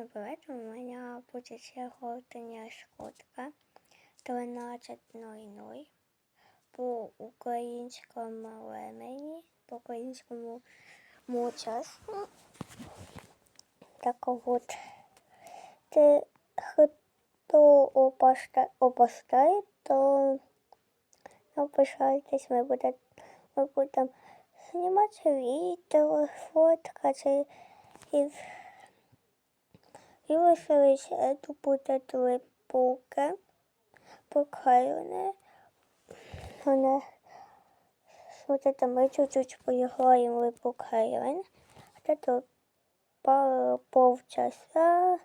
Привіт, у мене буде сьогодні шкодка 12.00 по українському времени, по українському му часу. Так от, ти хто опоста- опостає, то напишайтесь, ми будемо ми будем знімати відео, фоткати і і лишились е, тут буде три полки покаяне. Вона вот это мы чуть-чуть поиграем в покаян. Это пару полчаса,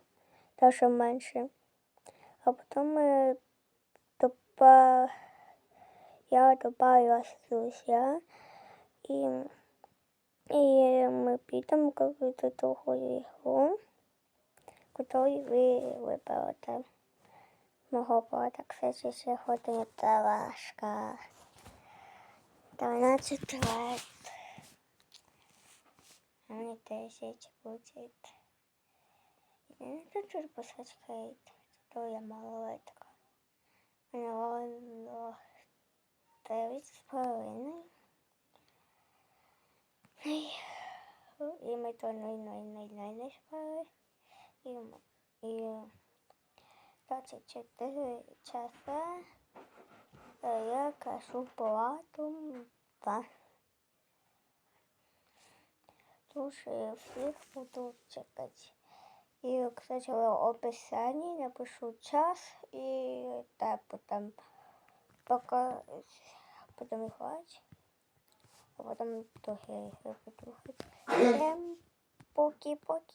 даже меньше. А потом мы доба... я добавилась с друзья. И, и мы підемо какую-то другую игру, которую ви виберете. Мого брата, кстати, сьогодні Тарашка. 12 лет. А мне 10 будет. Я тут чуть посадкает. То я малолетка. Мене ладно 9 з половиною. І ми то ной ной ной ной не спали. І 24 часа е, я кажу платом та Слушай, всіх буду чекати. І, кстати, в описанні напишу час і так потом пока потом играть, а потом тоже игры буду. Всем поки-поки.